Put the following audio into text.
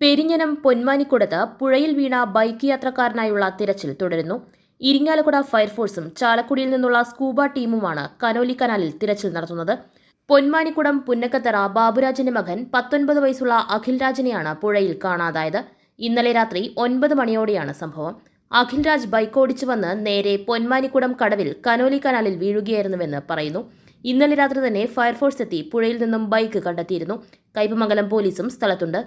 പെരിഞ്ഞനം പൊന്മാനിക്കുടത്ത് പുഴയിൽ വീണ ബൈക്ക് യാത്രക്കാരനായുള്ള തിരച്ചിൽ തുടരുന്നു. ഇരിങ്ങാലക്കുട ഫയർഫോഴ്സും ചാലക്കുടിയിൽ നിന്നുള്ള സ്കൂബ ടീമുമാണ് കനോലി കനാലിൽ തിരച്ചിൽ നടത്തുന്നത്. പൊന്മാനിക്കുടം പുന്നക്കത്തറ ബാബുരാജിന്റെ മകൻ പത്തൊൻപത് വയസ്സുള്ള അഖിൽ രാജിനെയാണ് പുഴയിൽ കാണാതായത്. ഇന്നലെ രാത്രി ഒൻപത് മണിയോടെയാണ് സംഭവം. അഖിൽ രാജ് ബൈക്ക് ഓടിച്ചു വന്ന് നേരെ പൊന്മാനിക്കുടം കടവിൽ കനോലി കനാലിൽ വീഴുകയായിരുന്നുവെന്ന് പറയുന്നു. ഇന്നലെ രാത്രി തന്നെ ഫയർഫോഴ്സ് എത്തി പുഴയിൽ നിന്നും ബൈക്ക് കണ്ടെത്തിയിരുന്നു. കൈപ്പമംഗലം പോലീസും സ്ഥലത്തുണ്ട്.